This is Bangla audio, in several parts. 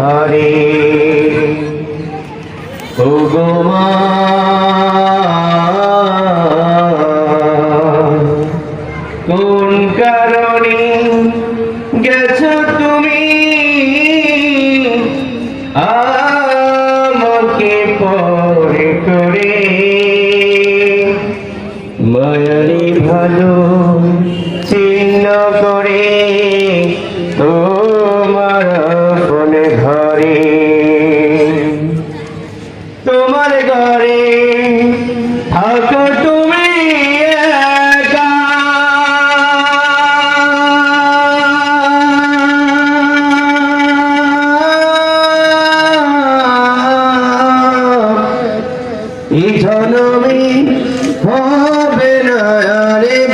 ফোনে ঘরে ও গো কোন কারণে গেছো তুমি? আমাকে পরে করে। মায়ারি ভালো চিহ্ন করে তোমার এই জনমে হবে না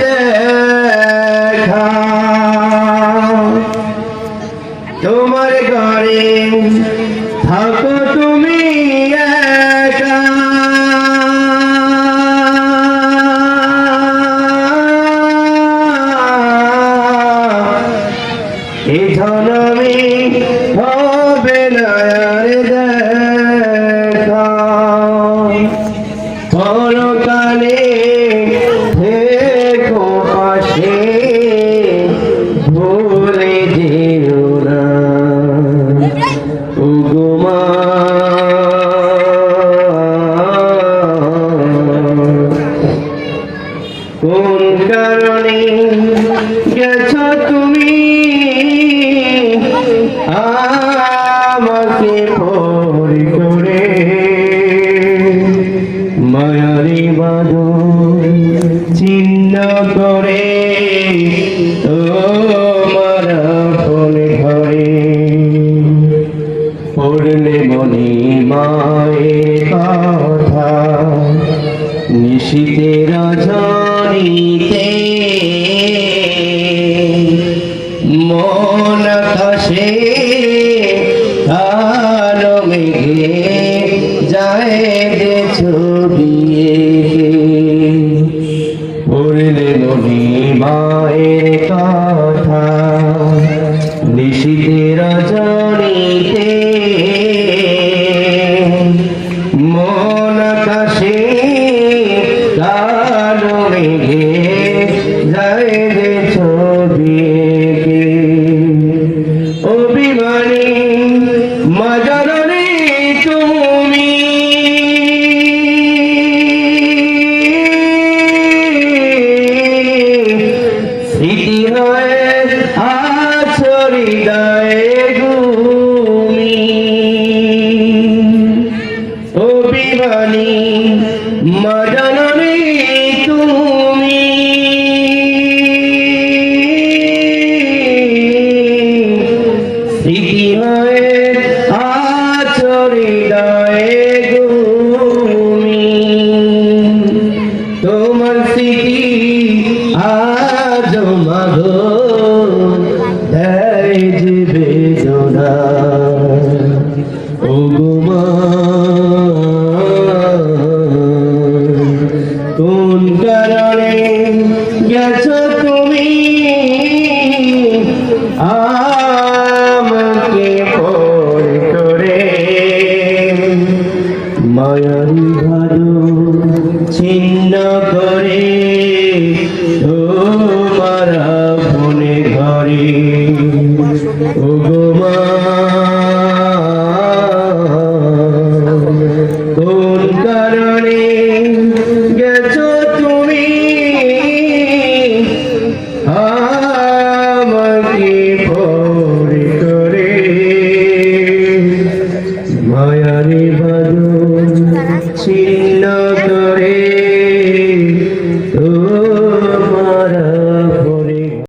দেখা। তোমার ঘরে থাকো আমাকে পরি করে। মায়ারি বাদন চিহ্ন করে তোমার ফোনে ঘরে পড়লে মনে মায়ের কথা, নিশীতে রজনীতে মন আকাশে পড়লে মায়ের কথা। নিশিতে রজনীতে বেদনা ও মা কোন কারণে গেছো তুমি? আমাকে পর করে। মায়ারি ভালো i Hare Bhagavan Chinna